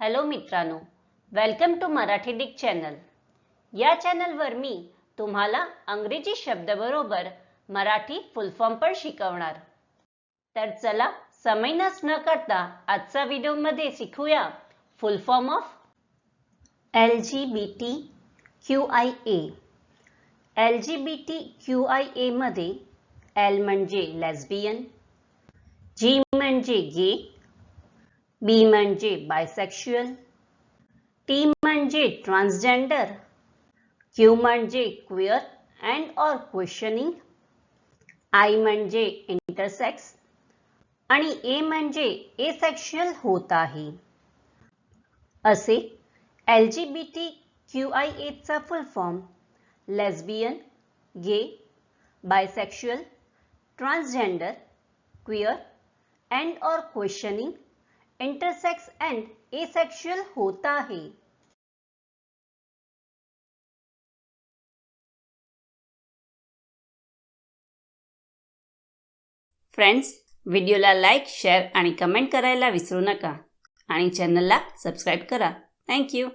Hello मित्रांनो welcome to Marathi डिक channel या चॅनलवर मी तुम्हाला अंग्रेजी शब्दाबरोबर मराठी फुल फॉर्म पण शिकवणार. तर चला समय नस न करता आजचा व्हिडिओमध्ये शिकूया full form of L G B T Q I A L G B T Q I एमध्ये एल म्हणजे लेस्बियन जी म्हणजे गे बी म्हणजे बायसेक्शुअल टी म्हणजे ट्रान्सजेंडर क्यू म्हणजे queer and or questioning I म्हणजे इंटरसेक्स आणि A म्हणजे asexual होत आहे. असे L G B T Q I एचा full form lesbian gay bisexual transgender queer and or questioning intersex and asexual होत आहे फ्रेंड्स व्हिडिओला लाईक शेअर आणि कमेंट करायला विसरू नका. आणि चॅनलला सबस्क्राईब करा. थँक्यू